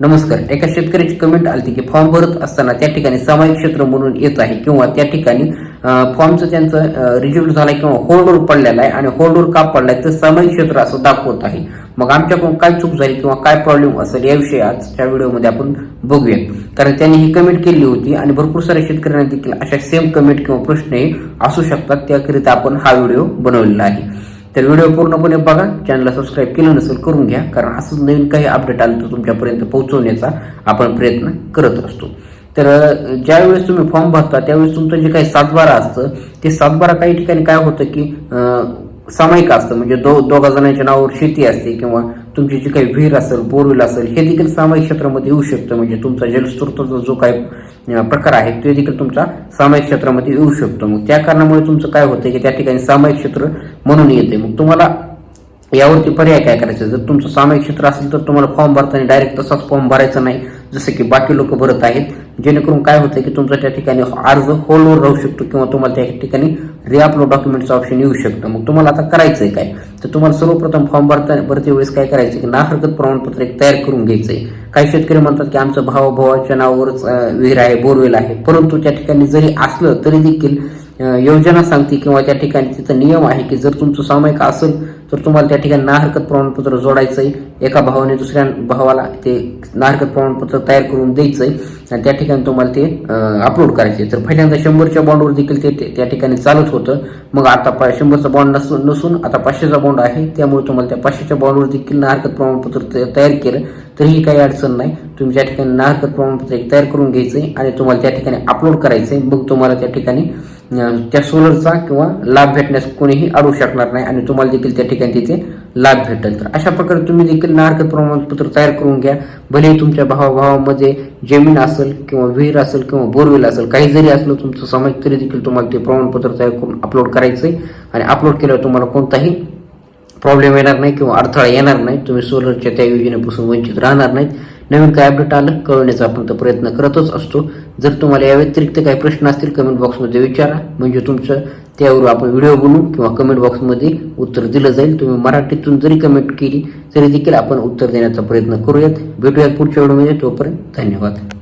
नमस्कार. एका शेतकऱ्याची कमेंट आली की फॉर्म भरत असताना त्या ठिकाणी सामायिक क्षेत्र म्हणून येत आहे किंवा त्या ठिकाणी फॉर्मचं त्यांचं रिजेक्ट झालाय किंवा होल्डवर पडलेला आहे आणि होल्डवर का पडलाय तर सामायिक क्षेत्र असं दाखवत आहे. मग आमच्याकडून काय चूक झाली किंवा काय प्रॉब्लेम असेल याविषयी आजच्या व्हिडिओमध्ये आपण बघूया कारण त्यांनी ही कमेंट केली होती आणि भरपूर साऱ्या शेतकऱ्यांना देखील अशा सेम कमेंट किंवा प्रश्नही असू शकतात. त्याकरिता आपण हा व्हिडिओ बनवलेला आहे. तर व्हिडिओ पूर्णपणे बघा. चॅनलला सबस्क्राईब केलं नसेल करून घ्या. कारण असंच नवीन काही अपडेट आलं तर तुमच्यापर्यंत पोहोचवण्याचा आपण प्रयत्न करत असतो. तर ज्यावेळेस तुम्ही फॉर्म भरता त्यावेळेस तुमचं जे काही सातबारा असतं ते सातबारा काही ठिकाणी काय होतं की सामायिक असतं. म्हणजे दो दोघा जणांच्या नावावर शेती असते किंवा तुमची जी काही विहीर असेल बोरवेल असेल हे देखील सामायिक क्षेत्रामध्ये येऊ शकतं. म्हणजे तुमचा जलस्रोताचा जो काही प्रकार आहे ते देखील तुमचा सामायिक क्षेत्रामध्ये येऊ शकतो. मग त्या कारणामुळे तुमचं काय होतं की त्या ठिकाणी सामायिक क्षेत्र म्हणून येते मग तुम्हाला यावरती पर्याय काय करायचं? जर तुमचं सामायिक क्षेत्र असेल तर तुम्हाला फॉर्म भरताना डायरेक्ट तसाच फॉर्म भरायचा नाही. जसं की बाकी लोक भरत आहेत जेणेकरून काय होतं की तुमचा त्या ठिकाणी अर्ज होलवर राहू शकतो किंवा तुम्हाला त्या ठिकाणी रिअपलोड डॉक्युमेंटचं ऑप्शन येऊ शकतं. मग तुम्हाला आता करायचं आहे काय? तर तुम्हाला सर्वप्रथम फॉर्म भरता भरते वेळेस काय करायचं की ना हरकत प्रमाणपत्र एक तयार करून घ्यायचं आहे काही शेतकरी म्हणतात की आमचं भावा भावाच्या नावावरच विहीर आहे बोरवेल आहे. परंतु त्या ठिकाणी जरी असलं तरी देखील योजना सांगते किंवा त्या ठिकाणी तिथं नियम आहे की जर तुमचं सामायिक असेल तर तुम्हाला त्या ठिकाणी नाहरकत प्रमाणपत्र जोडायचं आहे एका भावाने दुसऱ्या भावाला ते नाहरकत प्रमाणपत्र तयार करून द्यायचं आहे आणि त्या ठिकाणी तुम्हाला ते अपलोड करायचे. तर पहिल्यांदा शंभरच्या बॉन्डवर देखील ते त्या ठिकाणी चालत होतं. मग आता पा शंभरचा बॉन्ड नसून नसून आता पाचशेचा बॉन्ड आहे. त्यामुळे तुम्हाला त्या पाचशेच्या बॉन्डवर देखील नाहरकत प्रमाणपत्र तयार केलं. तरीही काही अडचण नाही. तुम्ही त्या ठिकाणी नाहरकत प्रमाणपत्र एक तयार करून घ्यायचं आहे आणि तुम्हाला त्या ठिकाणी अपलोड करायचं आहे मग तुम्हाला त्या ठिकाणी त्या सोलरचा किंवा लाभ भेटण्यास कोणीही अडू शकणार नाही. आणि तुम्हाला देखील त्या ठिकाणी तिथे लाभ भेटेल तर. अशा प्रकारे तुम्ही देखील नाहरकत प्रमाणपत्र तयार करून घ्या. भलेही तुमच्या भावाभावामध्ये जमीन असेल किंवा विहीर असेल किंवा बोरवेल असेल काही जरी असलं तुमचं समज तरी देखील तुम्हाला ते प्रमाणपत्र तयार करून अपलोड करायचं आहे आणि अपलोड केल्यावर तुम्हाला कोणताही प्रॉब्लेम येणार नाही किंवा अडथळा येणार नाही. तुम्ही सोलरच्या त्या योजनेपासून वंचित राहणार नाहीत. नवीन काय अपडेट आलं? कळवण्याचा आपण तर प्रयत्न करतच असतो. जर तुम्हाला या व्यतिरिक्त काही प्रश्न असतील कमेंट बॉक्समध्ये विचारा. म्हणजे तुमचं त्यावर आपण व्हिडिओ बनवू किंवा कमेंट बॉक्समध्ये उत्तर दिलं जाईल. तुम्ही मराठीतून जरी कमेंट केली तरी देखील आपण उत्तर देण्याचा प्रयत्न करूयात. भेटूयात पुढच्या व्हिडिओमध्ये तोपर्यंत धन्यवाद.